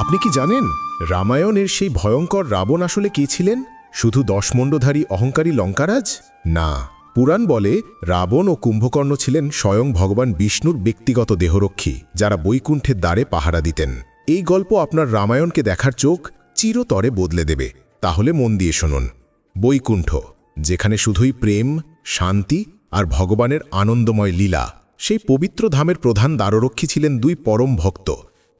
আপনি কি জানেন, রামায়ণের সেই ভয়ঙ্কর রাবণ আসলে কে ছিলেন? শুধু দশমণ্ডধারী অহংকারী লঙ্কারাজ? না, পুরাণ বলে রাবণ ও কুম্ভকর্ণ ছিলেন স্বয়ং ভগবান বিষ্ণুর ব্যক্তিগত দেহরক্ষী, যারা বৈকুণ্ঠের দ্বারে পাহারা দিতেন। এই গল্প আপনার রামায়ণকে দেখার চোখ চিরতরে বদলে দেবে। তাহলে মন দিয়ে শুনুন। বৈকুণ্ঠ, যেখানে শুধুই প্রেম, শান্তি আর ভগবানের আনন্দময় লীলা, সেই পবিত্র ধামের প্রধান দ্বাররক্ষী ছিলেন দুই পরম ভক্ত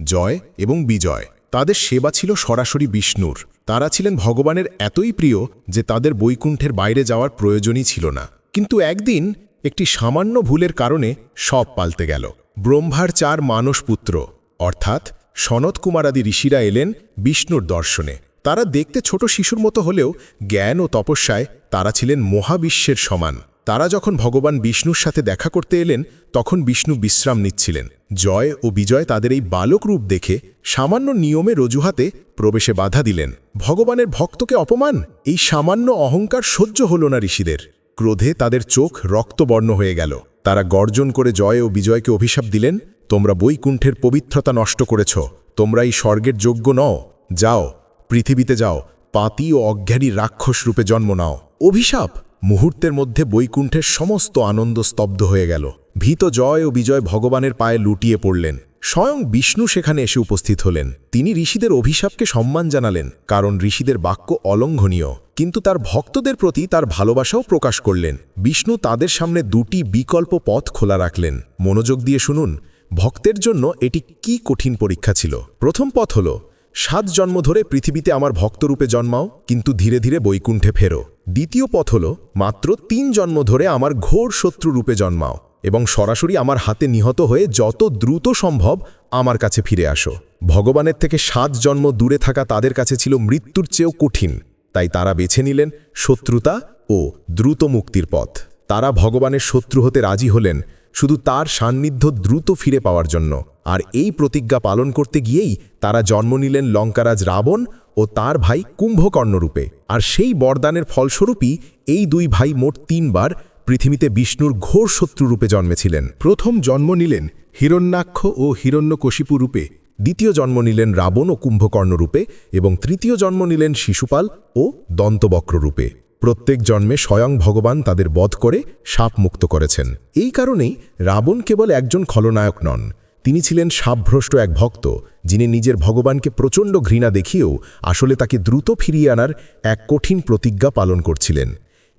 জয় এবং বিজয়। তাদের সেবা ছিল সরাসরি বিষ্ণুর। তারা ছিলেন ভগবানের এতই প্রিয় যে তাদের বৈকুণ্ঠের বাইরে যাওয়ার প্রয়োজনই ছিল না। কিন্তু একদিন একটি সামান্য ভুলের কারণে সব পাল্টে গেল। ব্রহ্মার চার মানসপুত্র অর্থাৎ সনত কুমারাদি ঋষিরা এলেন বিষ্ণুর দর্শনে। তারা দেখতে ছোট শিশুর মতো হলেও জ্ঞান ও তপস্যায় তারা ছিলেন মহাবিশ্বের সমান। তারা যখন ভগবান বিষ্ণুর সাথে দেখা করতে এলেন, তখন বিষ্ণু বিশ্রাম নিচ্ছিলেন। জয় ও বিজয় তাদের এই বালক রূপ দেখে সামান্য নিয়মে রজুহাতে প্রবেশে বাধা দিলেন। ভগবানের ভক্তকে অপমান? এই সামান্য অহংকার সহ্য হল না ঋষিদের। ক্রোধে তাদের চোখ রক্তবর্ণ হয়ে গেল। তারা গর্জন করে জয় ও বিজয়কে অভিশাপ দিলেন, তোমরা বৈকুণ্ঠের পবিত্রতা নষ্ট করেছ। তোমরা এই স্বর্গের যোগ্য নও। যাও, পৃথিবীতে যাও। পাতি ও অজ্ঞানী রাক্ষস রূপে জন্ম নাও। অভিশাপ! মুহূর্তের মধ্যে বৈকুণ্ঠের সমস্ত আনন্দ স্তব্ধ হয়ে গেল। ভীত জয় ও বিজয় ভগবানের পায়ে লুটিয়ে পড়লেন। স্বয়ং বিষ্ণু সেখানে এসে উপস্থিত হলেন। তিনি ঋষিদের অভিশাপকে সম্মান জানালেন, কারণ ঋষিদের বাক্য অলঙ্ঘনীয়। কিন্তু তার ভক্তদের প্রতি তার ভালোবাসাও প্রকাশ করলেন। বিষ্ণু তাদের সামনে দুটি বিকল্প পথ খোলা রাখলেন। মনোযোগ দিয়ে শুনুন, ভক্তের জন্য এটি কি কঠিন পরীক্ষা ছিল? প্রথম পথ হল, সাত জন্ম ধরে পৃথিবীতে আমার ভক্তরূপে জন্মাও, কিন্তু ধীরে ধীরে বৈকুণ্ঠে ফেরো। দ্বিতীয় পথ হল, মাত্র তিন জন্ম ধরে আমার ঘোর শত্রু রূপে জন্মাও এবং সরাসরি আমার হাতে নিহত হয়ে যত দ্রুত সম্ভব আমার কাছে ফিরে আসো। ভগবানের থেকে সাত জন্ম দূরে থাকা তাদের কাছে ছিল মৃত্যুর চেয়েও কঠিন, তাই তারা বেছে নিলেন শত্রুতা ও দ্রুত মুক্তির পথ। তারা ভগবানের শত্রু হতে রাজি হলেন, শুধু তার সান্নিধ্য দ্রুত ফিরে পাওয়ার জন্য। আর এই প্রতিজ্ঞা পালন করতে গিয়েই তারা জন্ম নিলেন লঙ্কারাজ রাবণ ও তার ভাই কুম্ভকর্ণরূপে। আর সেই বরদানের ফলস্বরূপই এই দুই ভাই মোট তিনবার পৃথিবীতে বিষ্ণুর ঘোর শত্রুরূপে জন্মেছিলেন। প্রথম জন্ম নিলেন হিরণ্যাক্ষ ও হিরণ্যকশিপু রূপে, দ্বিতীয় জন্ম নিলেন রাবণ ও কুম্ভকর্ণ রূপে, এবং তৃতীয় জন্ম নিলেন শিশুপাল ও দন্তবক্র রূপে। প্রত্যেক জন্মে স্বয়ং ভগবান তাদের বধ করে সাপ মুক্ত করেছেন। এই কারণেই রাবণ কেবল একজন খলনায়ক নন তিনি ছিলেন সাপভ্রষ্ট এক ভক্ত, যিনি নিজের ভগবানকে প্রচণ্ড ঘৃণা দেখিয়েও আসলে তাকে দ্রুত ফিরিয়ে আনার এক কঠিন প্রতিজ্ঞা পালন করছিলেন।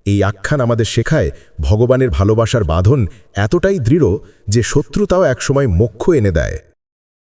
এই আখ্যান আমাদের শেখায় ভগবানের ভালোবাসার বাঁধন এতটাই দৃঢ় যে শত্রুতাও একসময় মোক্ষ এনে দেয়।